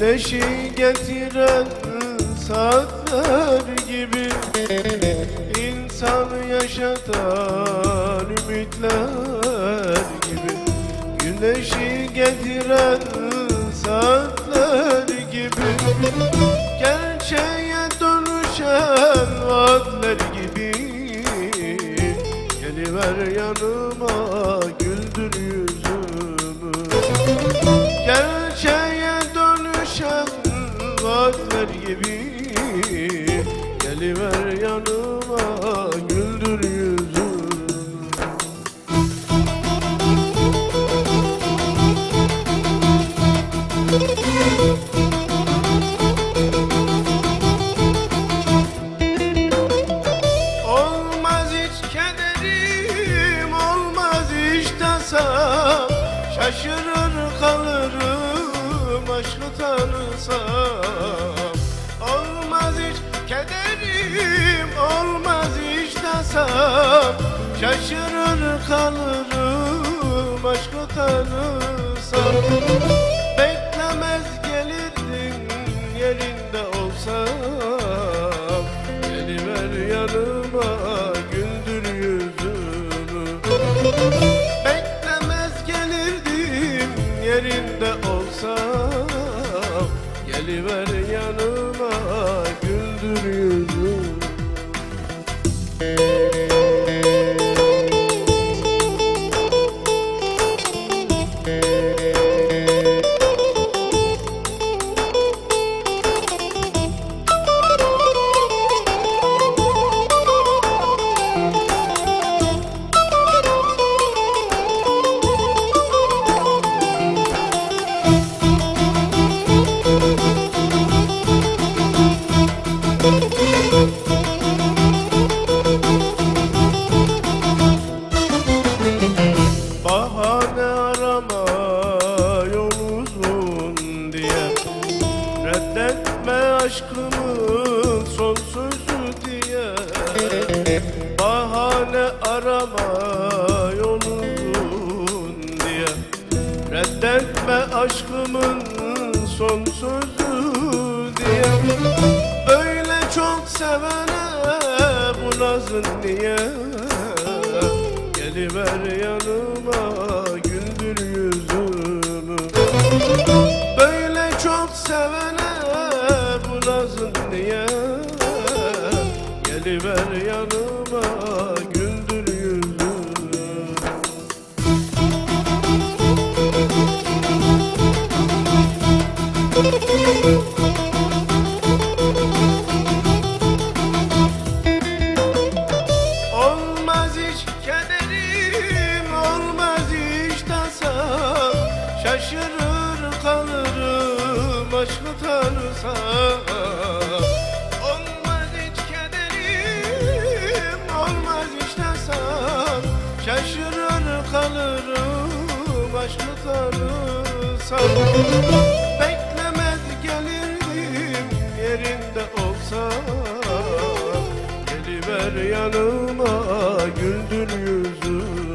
Güneşi getiren saatler gibi İnsanı yaşatan ümitler gibi. Güneşi getiren saatler gibi Gerçeğe dönüşen vaatler gibi. Geliver yanıma gibi. Geliver yanıma güldür yüzümü Olmaz hiç kederim, olmaz hiç tasam Şaşırır kalırım aşkı tanısam tasam Şaşırır kalırım aşkı tanısam. Beklemez gelirdin yerinde olsam. Geliver yanıma güldür yüzümü. Beklemez gelirdim yerinde olsam. Geliver yanıma arama yol uzun diye. Reddetme aşkımın son sözü diye. Böyle çok sevene bu nazın niye Geliver yanıma güldür yüzümü. Böyle çok sevene bu nazın niye Geliver yanıma güldür Şaşırır kalırım aşkı tanısam Olmaz hiç kederim, olmaz hiç tasam Şaşırır kalırım aşkı tanısam Yanıma güldür yüzümü